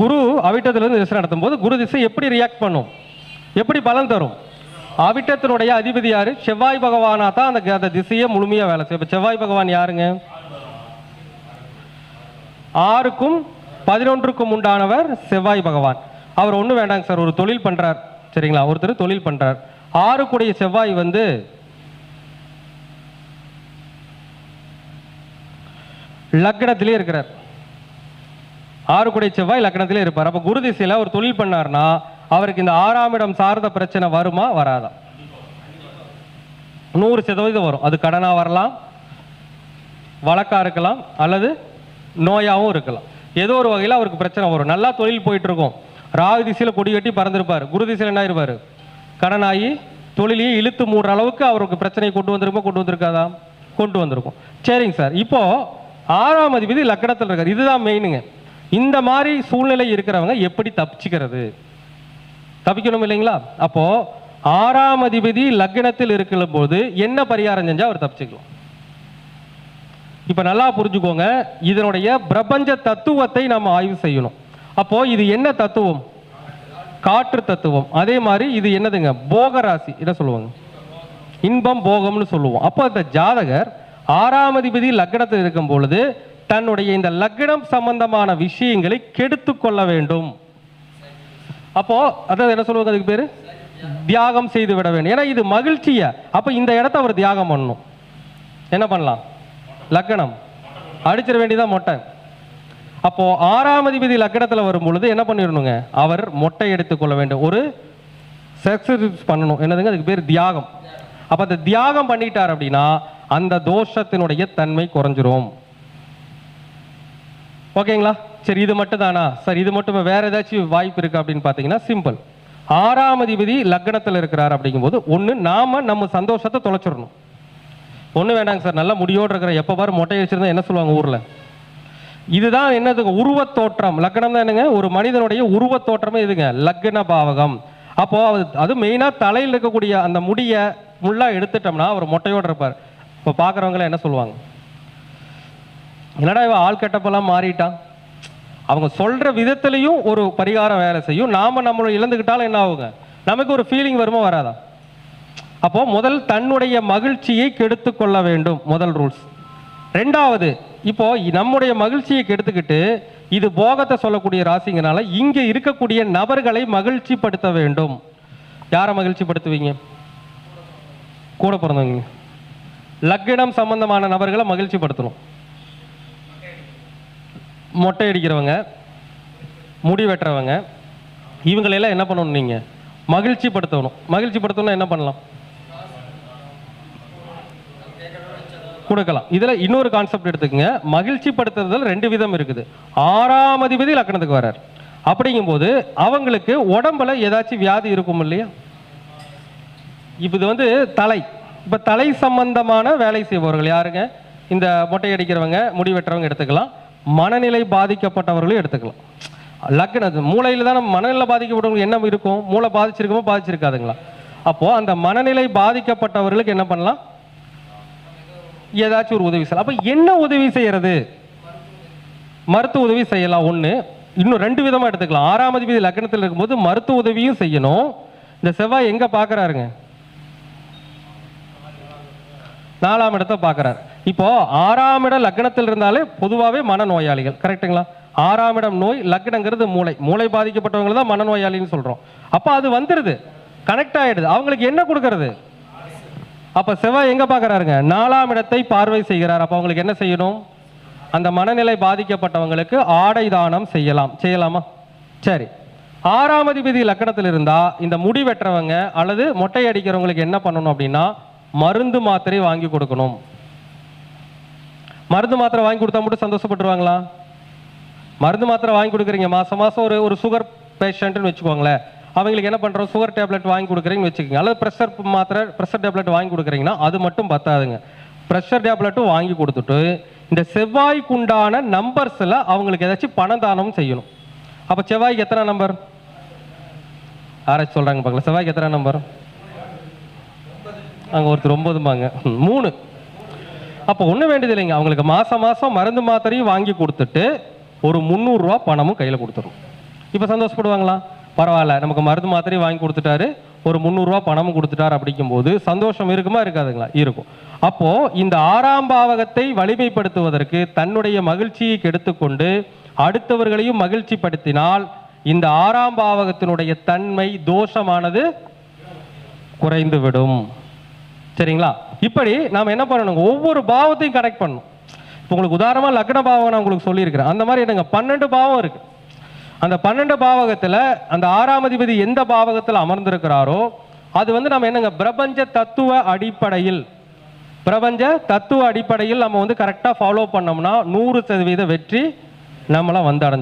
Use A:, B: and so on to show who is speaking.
A: குரு அவிட்டத்திலிருந்து திசை நடத்தும் போது குரு திசை எப்படி ரியாக்ட் பண்ணும்? எப்படி பலன் தரும்? அவிட்டத்தினுடைய அதிபதி யாரு? செவ்வாய் பகவானா தான் அந்த அந்த திசையை முழுமையா வேலை செய்யும். செவ்வாய் பகவான் யாருங்க? ஆறுக்கும் பதினொன்றுக்கும் உண்டானவர் செவ்வாய் பகவான். அவர் ஒன்றும் வேண்டாங்க சார் ஒரு தொழில் பண்றார். சரிங்களா? ஒருத்தர் தொழில் பண்றார். ஆறுக்குடைய செவ்வாய் வந்து லக்னத்திலே இருக்கிறார். ஆறுக்குடை செவ்வாய் லக்னத்திலே இருப்பார். அப்போ குரு திசையில் ஒரு தொழில் பண்ணார்னா அவருக்கு இந்த ஆறாம் இடம் சார்ந்த பிரச்சனை வருமா வராதா? நூறு சதவீதம் வரும். அது கடனாக வரலாம் வழக்காக இருக்கலாம் அல்லது நோயாகவும் இருக்கலாம். ஏதோ ஒரு வகையில் அவருக்கு பிரச்சனை வரும். நல்லா தொழில் போயிட்டு இருக்கும் ராகு திசையில் கொடி கட்டி பறந்துருப்பார். குரு திசையில் என்ன ஆயிருப்பார்? கடனாகி தொழிலையே இழுத்து மூடுற அளவுக்கு அவருக்கு பிரச்சனையை கொண்டு வந்திருக்குமா கொண்டு வந்திருக்காதா? கொண்டு வந்திருக்கும். சரிங்க சார். இப்போது ஆறாம் அதிபதி லக்கணத்தில் இருக்கார். இதுதான் மெயினுங்க இந்த மாதிரி சூழ்நிலை இருக்கிறவங்க எப்படி தப்பிச்சுக்கிறது? தப்பிக்கணும் இல்லைங்களா? அப்போ ஆறாம் அதிபதி லக்னத்தில் இருக்கிற போது என்ன பரிகாரம் செஞ்சா அவர் தப்பிச்சுக்கலாம். இப்ப நல்லா புரிஞ்சுக்கோங்க இதனுடைய பிரபஞ்ச தத்துவத்தை நம்ம ஆய்வு செய்யணும். அப்போ இது என்ன தத்துவம்? காற்று தத்துவம். அதே மாதிரி இது என்னதுங்க? போக ராசி என்ன சொல்லுவாங்க. இன்பம் போகம்னு சொல்லுவோம். அப்போ இந்த ஜாதகர் ஆறாம் அதிபதி லக்னத்தில் இருக்கும் பொழுது தன்னுடைய இந்த லக்னம் சம்பந்தமான விஷயங்களை கெடுத்து கொள்ள வேண்டும். அப்போ அதாவது என்ன சொல்லுவாங்க அதுக்கு பேரு? தியாகம் செய்து விட வேண்டும். ஏன்னா இது மகிழ்ச்சிய. அப்ப இந்த இடத்த அவர் தியாகம் பண்ணணும் என்ன பண்ணலாம்? லக்னம் அடிச்சிட வேண்டியதான் மொட்டை. அப்போ ஆறாம் அதிபதி லக்கணத்தில் வரும் பொழுது என்ன பண்ணிடணுங்க? அவர் மொட்டை எடுத்துக்கொள்ள வேண்டும். ஒரு செக்ஸஸ் பண்ணணும். என்னதுங்க? அதுக்கு பேர் தியாகம். அப்போ அந்த தியாகம் பண்ணிட்டார் அப்படின்னா அந்த தோஷத்தினுடைய தன்மை குறைஞ்சிரும். ஓகேங்களா? சரி இது மட்டும் தானா சார் இது மட்டும் வேற ஏதாச்சும் வாய்ப்பு இருக்கு அப்படின்னு பார்த்தீங்கன்னா சிம்பிள் ஆறாம் அதிபதி லக்னத்தில் இருக்கிறார் அப்படிங்கும்போது ஒன்று நாம நம்ம சந்தோஷத்தை தொலைச்சிடணும். ஒன்றும் வேண்டாங்க சார் நல்லா முடியோடு இருக்கிற எப்போ பாரு மொட்டை வச்சிருந்தா என்ன சொல்லுவாங்க ஊரில்? இதுதான் என்னதுங்க உருவத் தோற்றம். லக்னம் தான் என்னங்க ஒரு மனிதனுடைய உருவத் தோற்றமே இதுங்க லக்ன பாவகம். அப்போ அது- அது மெயினாக தலையில் இருக்கக்கூடிய அந்த முடியை முள்ளாக எடுத்துட்டோம்னா அவர் மொட்டையோடு இருப்பார். இப்போ பார்க்குறவங்களாம் என்ன சொல்லுவாங்க? என்னடா இவன் ஆள் கெட்டப்பெல்லாம் மாறிட்டான்? அவங்க சொல்ற விதத்திலையும் ஒரு பரிகாரம் வேலை செய்யும். நாம நம்மளை இழந்துக்கிட்டாலும் என்ன ஆகுங்க? நமக்கு ஒரு ஃபீலிங் வருமோ வராதா? அப்போ முதல் தன்னுடைய மகிழ்ச்சியை கெடுத்து கொள்ள வேண்டும். முதல் ரூல்ஸ் ரெண்டாவது இப்போ நம்முடைய மகிழ்ச்சியை கெடுத்துக்கிட்டு இது போகத்தை சொல்லக்கூடிய ராசிங்கனால இங்க இருக்கக்கூடிய நபர்களை மகிழ்ச்சிப்படுத்த வேண்டும். யாரை மகிழ்ச்சிப்படுத்துவீங்க? கூட பிறந்தவங்க. லக்னம் சம்பந்தமான நபர்களை மகிழ்ச்சிப்படுத்தணும். மொட்டை அடிக்கிறவங்க முடி வெட்டுறவங்க இவங்களெல்லாம் என்ன பண்ணணும் நீங்கள் மகிழ்ச்சிப்படுத்தணும். மகிழ்ச்சிப்படுத்தணும்னா என்ன பண்ணலாம்? கொடுக்கலாம். இதில் இன்னொரு கான்செப்ட் எடுத்துக்கங்க. மகிழ்ச்சிப்படுத்துறதுல ரெண்டு விதம் இருக்குது. ஆறாம் அதிபதி லக்கணத்துக்கு வரார் அப்படிங்கும்போது அவங்களுக்கு உடம்புல ஏதாச்சும் வியாதி இருக்கும் இல்லையா? இப்போ இது வந்து தலை. இப்போ தலை சம்பந்தமான வேலை செய்பவர்கள் யாருங்க? இந்த மொட்டை அடிக்கிறவங்க முடி வெட்டுறவங்க எடுத்துக்கலாம். மனநிலை பாதிக்கப்பட்டவர்களும் எடுத்துக்கலாம். லக்ன மூளையில் தான் நம்ம மனநிலை பாதிக்கப்பட்டவங்களுக்கு என்ன இருக்கும்? மூளை பாதிச்சிருக்குமோ? பாதிச்சிருக்காதுங்களா? அப்போ அந்த மனநிலை பாதிக்கப்பட்டவர்களுக்கு என்ன பண்ணலாம்? ஏதாச்சும் ஒரு உதவி செய்யலாம். அப்போ என்ன உதவி செய்யறது? மருத்துவ உதவி செய்யலாம். ஒன்று இன்னும் ரெண்டு விதமாக எடுத்துக்கலாம். ஆறாம் அதிபதி லக்னத்தில் இருக்கும்போது மருத்துவ உதவியும் செய்யணும். இந்த செவ்வாய் எங்கே பார்க்குறாருங்க நாலாம் இடத்த பார்க்குறாரு இப்போ ஆறாம் இடம் லக்னத்தில் இருந்தாலே பொதுவாகவே மனநோயாளிகள் கரெக்ட்டுங்களா ஆறாம் இடம் நோய் லக்னங்கிறது மூளை. மூளை பாதிக்கப்பட்டவங்க தான் மனநோயாளின்னு சொல்கிறோம் அப்போ அது வந்துடுது கனெக்ட் ஆயிடுது. அவங்களுக்கு என்ன கொடுக்கறது? அப்ப செவ்வாய் எங்க பார்க்குறாருங்க நாலாம் இடத்தை பார்வை செய்கிறார். அப்ப அவங்களுக்கு என்ன செய்யணும்? அந்த மனநிலை பாதிக்கப்பட்டவங்களுக்கு ஆடை தானம் செய்யலாம். செய்யலாமா? சரி. ஆறாம் அதிபதி லக்கணத்தில் இருந்தா இந்த முடி வெட்டுறவங்க அல்லது மொட்டை அடிக்கிறவங்களுக்கு என்ன பண்ணணும் அப்படின்னா மருந்து மாத்திரை வாங்கி கொடுக்கணும். மருந்து மாத்திரை வாங்கி கொடுத்தா மட்டும் சந்தோஷப்பட்டுருவாங்களா? மருந்து மாத்திரை வாங்கி கொடுக்குறீங்க. மாதம் மாதம் ஒரு ஒரு சுகர் பேஷண்ட்டுன்னு வச்சுக்கோங்களேன். அவங்களுக்கு என்ன பண்ணுறோம் சுகர் டேப்லெட் வாங்கி கொடுக்குறீங்கன்னு வச்சுக்கோங்க. அல்லது ப்ரெஷர் மாத்திரை ப்ரெஷர் டேப்லெட் வாங்கி கொடுக்குறீங்கன்னா அது மட்டும் பத்தாதுங்க. ப்ரெஷர் டேப்லெட்டும் வாங்கி கொடுத்துட்டு இந்த செவ்வாய்க்குண்டான நம்பர்ஸில் அவங்களுக்கு ஏதாச்சும் பணம் தானம் செய்யணும். அப்போ செவ்வாய்க்கு எத்தனை நம்பர் ஆராய்ச்சி சொல்கிறாங்க பார்க்கலாம் செவ்வாய்க்கு எத்தனை நம்பர் அங்கே ஒருத்தர் ஒன்பதுமாங்க ம், மூணு. அப்போ ஒன்றும் வேண்டியது இல்லைங்க. அவங்களுக்கு மாதம் மாதம் மருந்து மாத்திரையும் வாங்கி கொடுத்துட்டு ஒரு முந்நூறுரூவா பணமும் கையில் கொடுத்துரும். இப்போ சந்தோஷப்படுவாங்களா? பரவாயில்ல. நமக்கு மருந்து மாத்திரையும் வாங்கி கொடுத்துட்டாரு. ஒரு முந்நூறுரூவா பணமும் கொடுத்துட்டாரு அப்படிங்கும்போது சந்தோஷம் இருக்குமா இருக்காதுங்களா? இருக்கும். அப்போது இந்த ஆறாம் பாவகத்தை வலிமைப்படுத்துவதற்கு தன்னுடைய மகிழ்ச்சியை கெடுத்துக்கொண்டு அடுத்தவர்களையும் மகிழ்ச்சிப்படுத்தினால் இந்த ஆறாம் பாவகத்தினுடைய தன்மை தோஷமானது குறைந்துவிடும். சரிங்களா? இப்படி நாம் என்ன பண்ணணும் ஒவ்வொரு பாவத்தையும் கரெக்ட் பண்ணணும். இப்போ உங்களுக்கு உதாரணமாக லக்ன பாவம் நான் உங்களுக்கு சொல்லியிருக்கிறேன். அந்த மாதிரி என்னங்க? பன்னெண்டு பாவம் இருக்குது அந்த பன்னெண்டு பாவகத்தில் அந்த ஆறாம் அதிபதி எந்த பாவகத்தில் அமர்ந்திருக்கிறாரோ அது வந்து நம்ம என்னங்க? பிரபஞ்ச தத்துவ அடிப்படையில். பிரபஞ்ச தத்துவ அடிப்படையில் நம்ம வந்து கரெக்டாக ஃபாலோ பண்ணோம்னா நூறு சதவீத வெற்றி நம்மளாம் வந்து அடைஞ்சோம்